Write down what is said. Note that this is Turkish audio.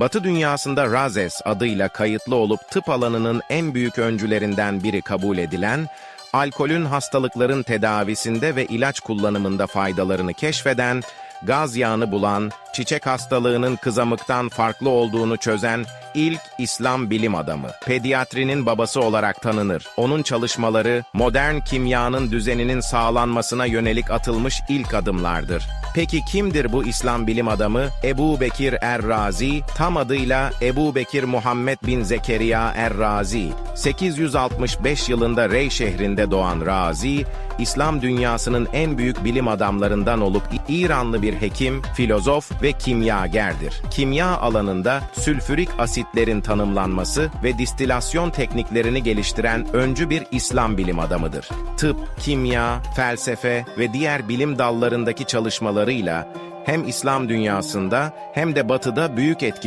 Batı dünyasında Razes adıyla kayıtlı olup tıp alanının en büyük öncülerinden biri kabul edilen, alkolün hastalıkların tedavisinde ve ilaç kullanımında faydalarını keşfeden, gaz yağını bulan, çiçek hastalığının kızamıktan farklı olduğunu çözen ilk İslam bilim adamı. Pediatrinin babası olarak tanınır. Onun çalışmaları modern kimyanın düzeninin sağlanmasına yönelik atılmış ilk adımlardır. Peki kimdir bu İslam bilim adamı? Ebu Bekir Er-Razi, tam adıyla Ebu Bekir Muhammed bin Zekeriya Er-Razi. 865 yılında Rey şehrinde doğan Razi, İslam dünyasının en büyük bilim adamlarından olup İranlı bir hekim, filozof ve kimyagerdir. Kimya alanında sülfürik asitlerin tanımlanması ve distilasyon tekniklerini geliştiren öncü bir İslam bilim adamıdır. Tıp, kimya, felsefe ve diğer bilim dallarındaki çalışmalarıyla hem İslam dünyasında hem de batıda büyük etki